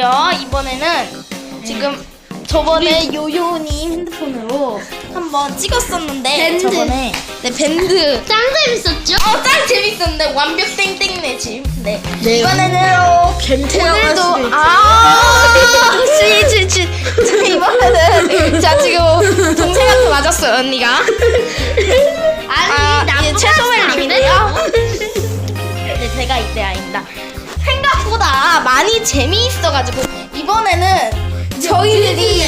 이번에는 지금 저번에 요요님 핸드폰으로 한번 찍었었는데 밴드. 저번에 네 밴드 짱 재밌었죠? 어, 짱 재밌었는데 완벽 땡땡네 집. 네. 네. 이번에는 겐테라가 오늘도 아, 이번에는 자 지금 동생한테 맞았어요 언니가. 아, 이제 최소멜님인데요. 네, 제가 이때 아닙니다. 생각보다 많이 재미있어가지고 이번에는 저희들이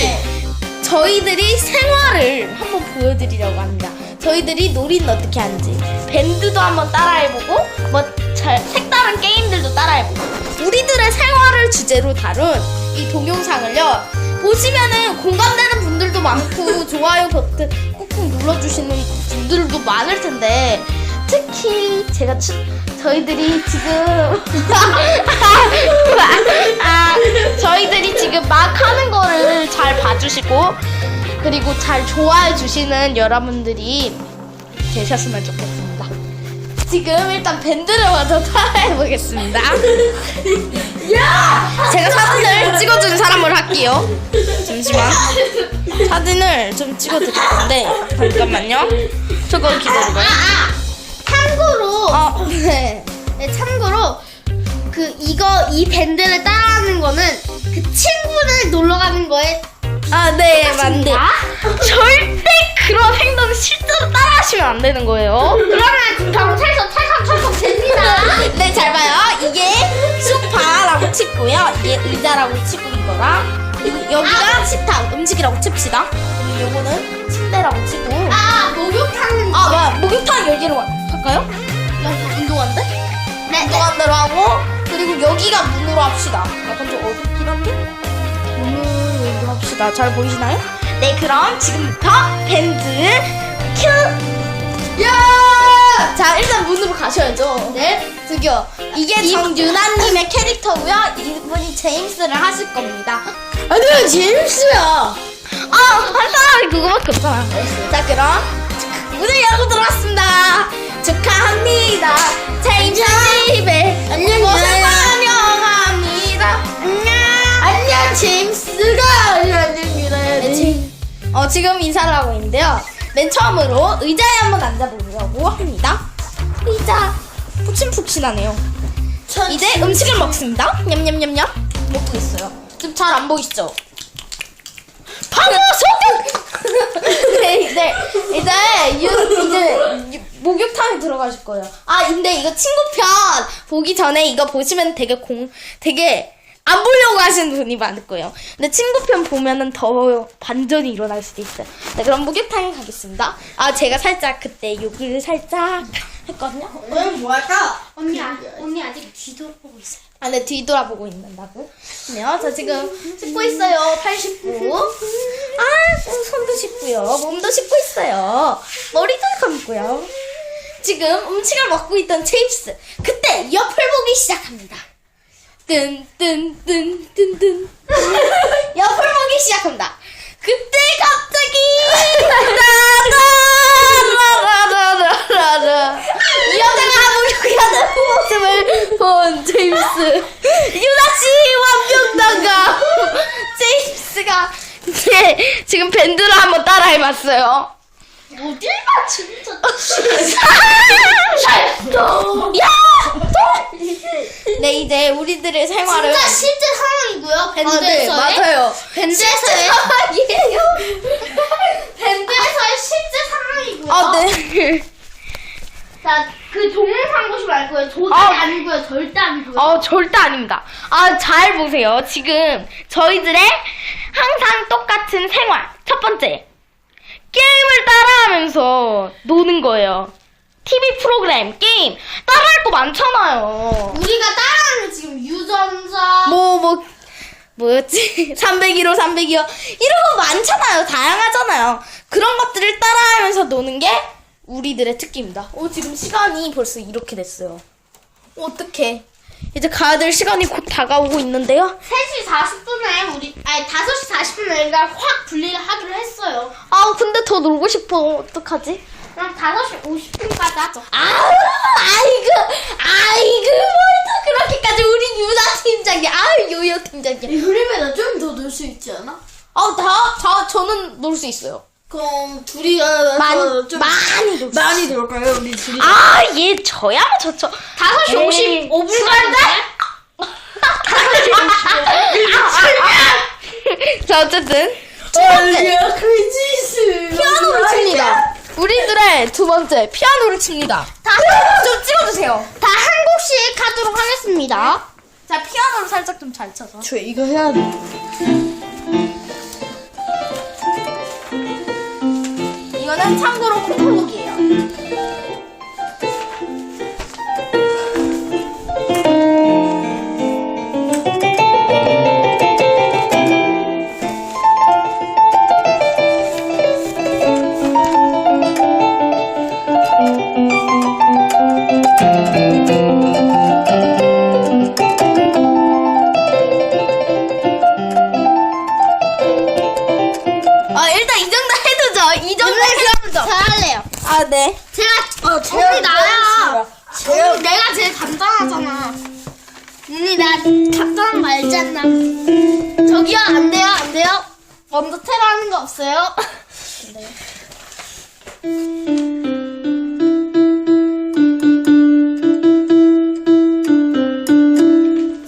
저희들이 생활을 한번 보여드리려고 합니다. 저희들이 놀이는 어떻게 하는지 밴드도 한번 따라해보고 뭐 잘, 색다른 게임들도 따라해보고 우리들의 생활을 주제로 다룬 이 동영상을요 보시면은 공감되는 분들도 많고 좋아요 버튼 꾹꾹 눌러주시는 분들도 많을 텐데 특히 제가 추, 저희들이 지금 아, 저희들이 지금 막 하는 거를 잘 봐주시고 그리고 잘 좋아해 주시는 여러분들이 계셨으면 좋겠습니다. 지금 일단 밴드를 먼저 따라해 보겠습니다. 제가 사진을 찍어준 사람을 할게요. 잠시만. 사진을 좀 찍어드릴 건데 잠깐만요. 조금 기다려봐요. 아, 참고로 어, 네. 네, 참고로 그 이거 이 밴드를 따라하는 거는 그 친구를 놀러 가는 거에 아, 네, 맞네. 절대 그런 행동 실제로 따라하시면 안 되는 거예요. 그러면 경찰서 찰칵찰칵 됩니다. 네, 잘 봐요. 이게 소파라고 치고요. 이게 의자라고 치고 이거랑 그리고 여기가 식탁, 음식이라고 칩시다. 그리고 요거는 침대라고 치고. 아 목욕탕은 아, 뭐야, 목욕탕 여기로 할까요? 여기 운동한대? 네, 운동한 대로 하고 그리고 여기가 문으로 합시다. 약간 좀 어둡긴 한데 문으로 합시다. 잘 보이시나요? 네, 그럼 지금부터 밴드 큐. 야! 자, 일단 문으로 가셔야죠. 네. 저기요. 이게 정유나님의 캐릭터고요. 이분이 제임스를 하실 겁니다. 아니요 제임스야. 아, 한 사람이 그거밖에 없잖아. 자, 그럼 문을 열고 들어왔습니다. 축하합니다. 제임스 집에 안녕, 유나야. 환영합니다. 안녕. 안녕 제임스가 안녕 유나야. 네, 지- 어, 지금 인사를 하고 있는데요. 맨 처음으로 의자에 한번 앉아보려고 합니다. 의자. 푹신푹신하네요. 이제 음식을 먹습니다. 냠냠냠냠. 먹고 있어요. 좀잘안 보이시죠? 바로 소금! 네, 이제, 이제, 유, 이제, 유- 목욕탕에 들어가실 거예요. 아, 근데 이거 친구편 보기 전에 이거 보시면 되게 공, 되게 안 보려고 하시는 분이 많을 거예요. 근데 친구편 보면은 더 반전이 일어날 수도 있어요. 네, 그럼 목욕탕에 가겠습니다. 아, 제가 살짝 그때 욕을 살짝 했거든요. 오늘 뭐 할까? 언니 아, 언니 아직 뒤돌아보고 있어요. 아, 네, 뒤돌아보고 있는다고? 네요. 저 지금 씻고 있어요. 팔 씻고. 아, 손도 씻고요. 몸도 씻고 있어요. 머리도 감고요. 지금 음식을 먹고 있던 제임스. 그때 옆을 보기 시작합니다. 뜬, 뜬, 뜬, 뜬, 뜬. 옆을 보기 시작합니다. 그때 모습을 본 제임스 유나씨 완벽단가 제임스가 네, 지금 밴드를 한번 따라해봤어요 어딜가 진짜. 야! 네 이제 우리들의 생활을 진짜 실제 상황이고요. 아, 네, 밴드에서의 맞아요 밴드에서의 상황이에요 밴드에서의 실제 상황이고요. 아, 네. 자, 그 동영상 보시면 알 거예요. 조작이 아. 아니고요. 절대 아니고요. 어, 절대 아닙니다. 아, 잘 보세요. 지금 저희들의 항상 똑같은 생활. 첫 번째. 게임을 따라하면서 노는 거예요. TV 프로그램, 게임. 따라할 거 많잖아요. 우리가 따라하는 지금 유전자. 뭐, 뭐, 뭐였지? 301호, 302호. 이런 거 많잖아요. 다양하잖아요. 그런 것들을 따라하면서 노는 게 우리들의 특기입니다. 오, 지금 시간이 벌써 이렇게 됐어요. 어떡해. 이제 가야 될 시간이 곧 다가오고 있는데요. 3시 40분에 우리 아니 5시 40분에 우리가 확 분리를 하기로 했어요. 아, 근데 더 놀고 싶어. 어떡하지? 그럼 5시 50분까지 하죠. 아우, 아이고, 아이고, 뭘또 그렇게까지 우리 유나 팀장님, 아유, 요요 팀장님. 그러면 좀더 놀 수 있지 않아? 아, 다, 다, 저는 놀 수 있어요. 그럼 둘이 어, 많이, 좀 많이 놀. 많이 놀까요? 우리 둘이. 아, 얘 저야 저저. 5시 에이, 55분까지? 자, 어쨌든. 첫 번째, 야, 크리지스. 피아노를 칩니다. 우리 들의 두 번째, 피아노를 칩니다. 좀 찍어주세요. 다 한 곡씩 하도록 하겠습니다. 자, 피아노를 살짝 좀 잘 쳐서. 저 이거 해야 돼. 이거는 참고로 콩콜록이에요. 거 알잖아. 저기요 안 돼요 안 돼요. 먼저 테러하는 거 없어요.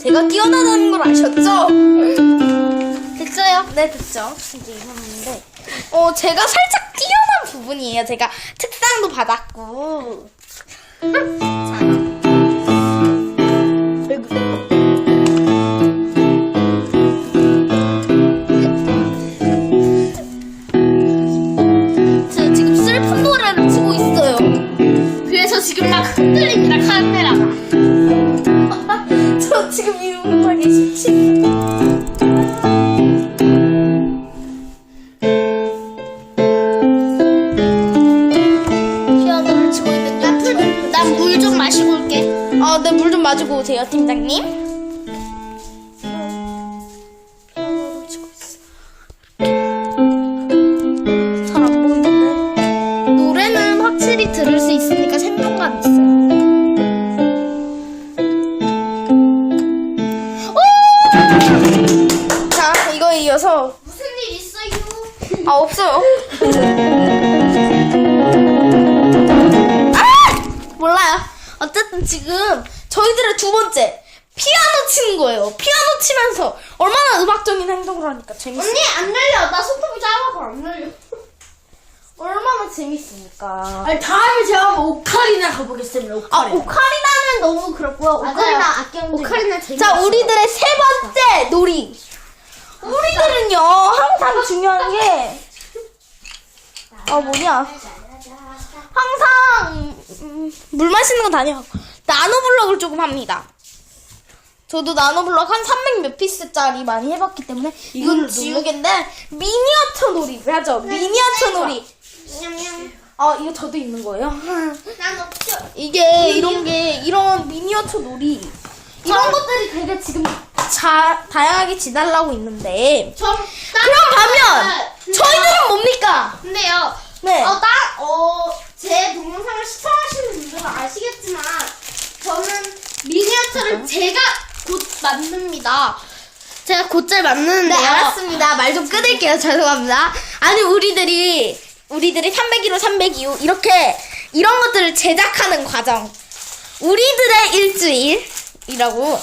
제가 뛰어나다는 걸 아셨죠? 됐어요. 네, 됐죠. 이제 이거는데. 어, 제가 살짝 뛰어난 부분이에요. 제가 특상도 받았고. 저 아, 네, 물 좀 마시고 오세요, 팀장님. 잘안 보이는데. 노래는 확실히 들을 수 있으니까 생동감 있어요. 자, 이거에 이어서. 무슨 일 있어요? 아, 없어요. 어쨌든 지금 저희들의 두 번째. 피아노 치는 거예요. 피아노 치면서 얼마나 음악적인 행동을 하니까 재밌어요. 언니 안 열려. 나 손톱이 짧아서 안 열려. 얼마나 재밌습니까? 아니 다음에 제가 한번 오카리나 가보겠습니다. 아, 오카리나. 오카리나는 너무 그렇고요. 오카리나 아껴 오카리나 재밌어. 자, 우리들의 세 번째 놀이. 우리들은요, 항상 중요한 게, 아, 뭐냐. 항상, 음, 물 마시는 건 아니야. 나노블럭을 조금 합니다. 저도 나노블럭 한 300 몇 피스짜리 많이 해봤기 때문에, 이건 이거를 지우개인데, 미니어처 놀이를 하죠. 미니어처 놀이. 아, 이거 저도 있는 거예요? 난 없죠. 이게 이런 게 이런 미니어처 놀이 이런 것들이 되게 지금 자, 다양하게 지달라고 있는데 저 그럼 가면 저희들은 뭡니까? 근데요. 네. 어, 나, 어, 제 동영상을 시청하시는 분들은 아시겠지만, 저는 미니어처를 제가 곧 만듭니다. 제가 곧잘 만드는데요. 네, 알았습니다. 말 좀 끊을게요. 죄송합니다. 아니 우리들이 우리들이 302로 302호 이렇게 이런 것들을 제작하는 과정. 우리들의 일주일이라고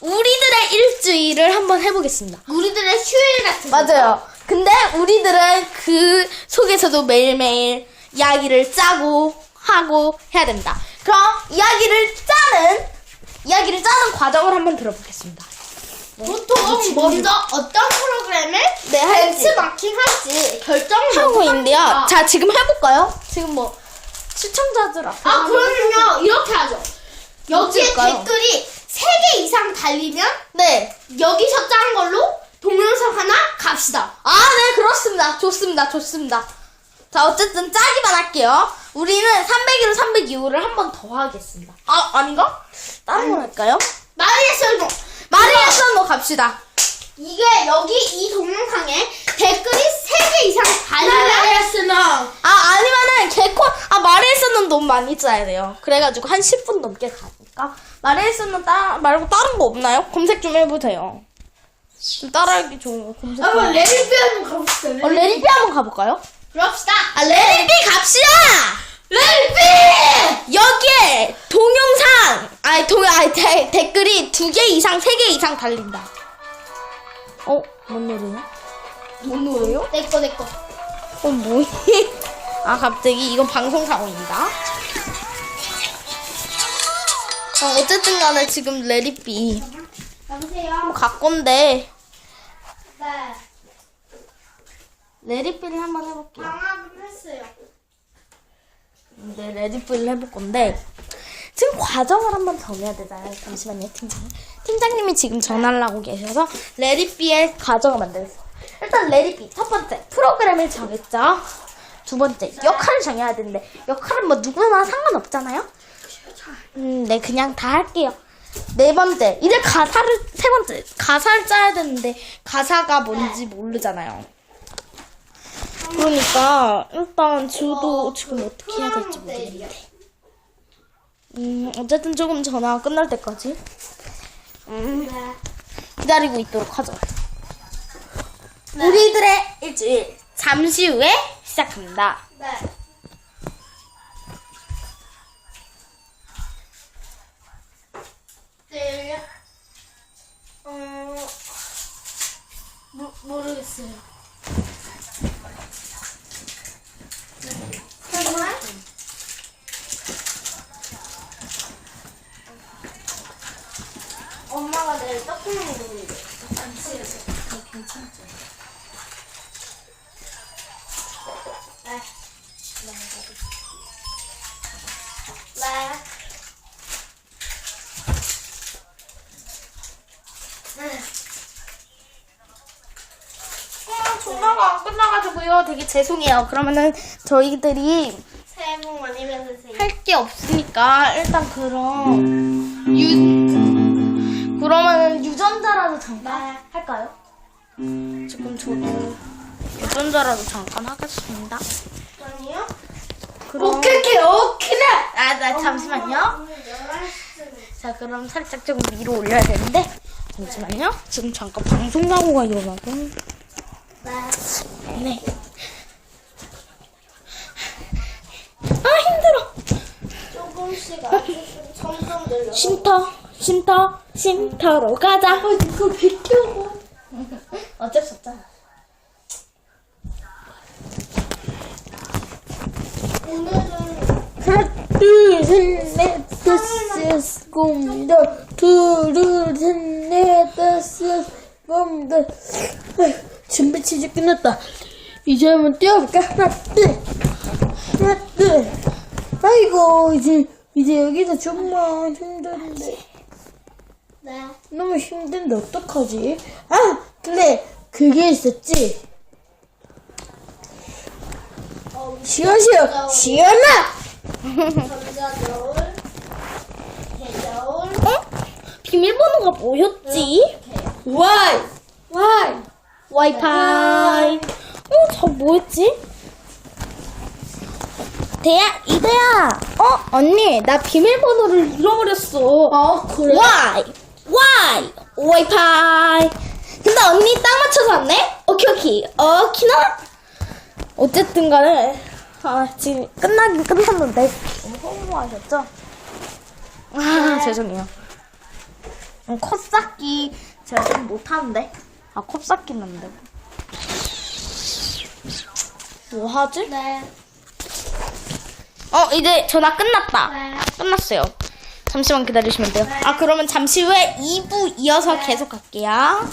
우리들의 일주일을 한번 해보겠습니다. 우리들의 휴일 같은 거. 맞아요. 근데 우리들은 그 속에서도 매일매일 이야기를 짜고 하고 해야 됩니다. 그럼 이야기를 짜는 이야기를 짜는 과정을 한번 들어보겠습니다. 보통 먼저 어떤 프로그램을 네, 할지. 벤치마킹 할지 결정을 하고 먼저 있는데요. 합니다. 자, 지금 해볼까요? 지금 뭐 시청자들 앞에 아, 그러면요, 이렇게 하죠. 여기에 어쩔까요? 댓글이 3개 이상 달리면 네. 여기서 짠 걸로 동영상 하나 갑시다. 아, 네, 그렇습니다. 좋습니다. 좋습니다. 자, 어쨌든 짜기만 할게요. 우리는 301호, 302호를 한 번 더 하겠습니다. 아, 아닌가? 다른 걸 할까요? 마리아 설명. 마리아 선로 갑시다. 이게 여기 이 동영상에 댓글이 3개 이상 달리면 알았으나. 아 아니면은 개콘 아 말해서는 너무 많이 짜야 돼요. 그래가지고 한 10분 넘게 가니까 따 말고 다른 거 없나요? 검색 좀 해보세요. 좀 따라하기 좋은 거 검색. 좀. 한번 레벨비 한번 가봅시다. 어 레리비 한번 가볼까요? 그럽시다. 아 레리비 갑시다. 레벨비! 여기에 동영상 아니 동 아니 데- 댓글이 두 개 이상 세 개 이상 달린다. 어? 뭔 노래요? 뭔 노래요? 내꺼 내꺼. 어 뭐니? 아 갑자기 이건 방송 사고입니다. 어, 어쨌든 간에 지금 레리비 여보세요. 갈 건데 네. 레리비를 한번 해볼게요. 방학은 했어요. 네, 레디풀을 해볼 건데 지금 과정을 한번 정해야 되잖아요. 잠시만요, 팀장. 팀장님이 지금 전화를 하고 계셔서 레디비의 과정을 만들었어요. 일단 레디비 첫 번째 프로그램을 정했죠. 두 번째 역할을 정해야 되는데 역할은 뭐 누구나 상관없잖아요. 음, 네 그냥 다 할게요. 네 번째 이제 가사를 세 번째 가사를 짜야 되는데 가사가 뭔지 모르잖아요. 그러니까 일단 저도 지금 어떻게 해야 될지 모르겠는데. 음 어쨌든 조금 전화가 끝날 때까지 음, 기다리고 있도록 하죠. 우리들의 일주일 잠시 후에 시작합니다. 네. 네. 어, 모, 모르겠어요. 정말? 괜찮죠? 네. 네. 네. 어, 전화가 안 끝나가지고요. 되게 죄송해요. 그러면은 저희들이 새해 복 많이 받으세요. 할 게 없으니까 일단 그럼 유 잠깐 네. 할까요? 지금 저도 유전자라도 잠깐 하겠습니다. 아니요? 그럼 오케이, 오케이, 오케이. 아, 나 잠시만요. 오늘 11시쯤에. 자, 그럼 살짝 조금 위로 올려야 되는데 잠시만요. 지금 잠깐 방송 사고가 일어나고. 네. 네. 아 힘들어. 조금씩 아주 점점 늘려. 쉼터, 쉼터, 쉼터로 가자. 그거 비켜고. 어쩔 수 없잖아. 오늘은 하나, 둘, 셋, 넷, 다섯, 여섯, 일곱, 여덟. 둘, 둘, 셋, 넷, 다섯. 아휴, 준비 치즈 끝났다. 이제 한번 뛰어볼까? 하나, 둘. 하나, 둘. 아이고, 이제, 이제 여기서 정말 힘든데. 네. 너무 힘든데 어떡하지? 아, 그래. 그게 있었지. 어, 시원, 시원, 시원아! 전자저울, 대저울, 어? 비밀번호가 뭐였지? 와이! 와이! 와이파이. 어, 저 뭐였지? 대야, 이대야. 어, 언니, 나 비밀번호를 잃어버렸어. 어, 그래? 와이, 와이, 와이파이. 근데 언니 딱 맞춰서 왔네? 오케이, 오케이. 오키나? 어쨌든 간에, 아, 지금 끝나긴 끝났는데, 너무 허무하셨죠? 아, 죄송해요. 음, 컷 쌓기 제가 좀 못하는데. 아, 컷 쌓기는 안 되고. 뭐 하지? 네. 어, 이제 전화 끝났다. 네. 끝났어요. 잠시만 기다리시면 돼요. 아, 그러면 잠시 후에 2부 이어서 계속 갈게요.